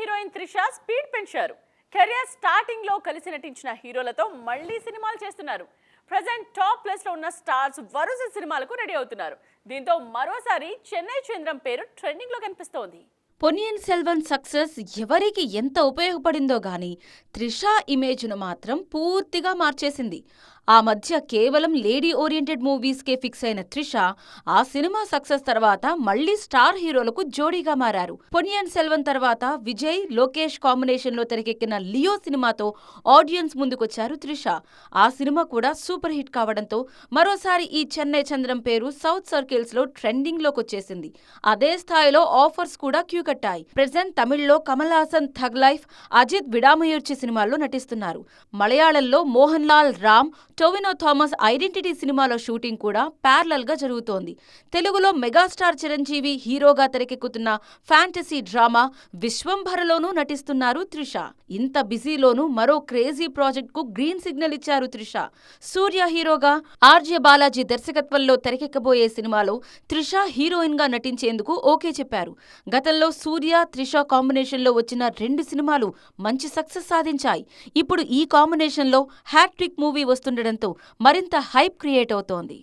Heroine Trisha speed పెంచారు. Career స్టార్టింగ్లో కలిసి నటించిన హీరోలతో మళ్ళీ సినిమాలు చేస్తున్నారు. ప్రజెంట్ టాప్ ప్లస్లో ఉన్న స్టార్స్ వరుస సినిమాలకు రెడీ అవుతున్నారు. దీంతో మరోసారి చెన్నై చంద్రం పేరు ట్రెండింగ్లో కనిపిస్తోంది. పొనియన్ సెల్వన్ సక్సెస్ ఎవరికి ఎంత ఉపయోగపడిందో గాని త్రిష ఇమేజ్ను మాత్రం పూర్తిగా మార్చేసింది. ఆ మధ్య కేవలం లేడీ ఓరియంటెడ్ మూవీస్కే ఫిక్స్ అయిన త్రిష ఆ సినిమా సక్సెస్ తర్వాత మళ్ళీ స్టార్ హీరోలకు జోడీగా మారారు. పొనియన్ సెల్వన్ తర్వాత విజయ్ లోకేష్ కాంబినేషన్లో తెరకెక్కిన లియో సినిమాతో ఆడియన్స్ ముందుకొచ్చారు త్రిష. ఆ సినిమా కూడా సూపర్ హిట్ కావడంతో మరోసారి ఈ చెన్నై చంద్రం పేరు సౌత్ సర్కిల్స్లో ట్రెండింగ్ లోకొచ్చేసింది అదే స్థాయిలో ఆఫర్స్ కూడా క్యూ కట్టాయి. ప్రెసెంట్ తమిళ్ళో కమల్ హాసన్ థగ్ లైఫ్ అజిత్ విడామయూర్చి సినిమాల్లో నటిస్తున్నారు. మలయాళంలో మోహన్ లాల్ రామ్ టొవినో థామస్ ఐడెంటిటీ సినిమాలో షూటింగ్ కూడా ప్యారలల్గా జరుగుతోంది. తెలుగులో మెగాస్టార్ చిరంజీవి హీరోగా తెరకెక్కుతున్న ఫ్యాంటసీ డ్రామా విశ్వంభరలోనూ నటిస్తున్నారు త్రిష. ఇంత బిజీలోనూ మరో క్రేజీ ప్రాజెక్ట్కు గ్రీన్ సిగ్నల్ ఇచ్చారు త్రిష. సూర్య హీరోగా ఆర్జే బాలాజీ దర్శకత్వంలో తెరకెక్కబోయే సినిమాలో త్రిష హీరోయిన్గా నటించేందుకు ఓకే చెప్పారు. గతంలో సూర్య త్రిష కాంబినేషన్లో వచ్చిన రెండు సినిమాలు మంచి సక్సెస్ సాధించాయి. ఇప్పుడు ఈ కాంబినేషన్లో హ్యాట్రిక్ మూవీ రావడంతో మరింత హైప్ క్రియేట్ అవుతోంది.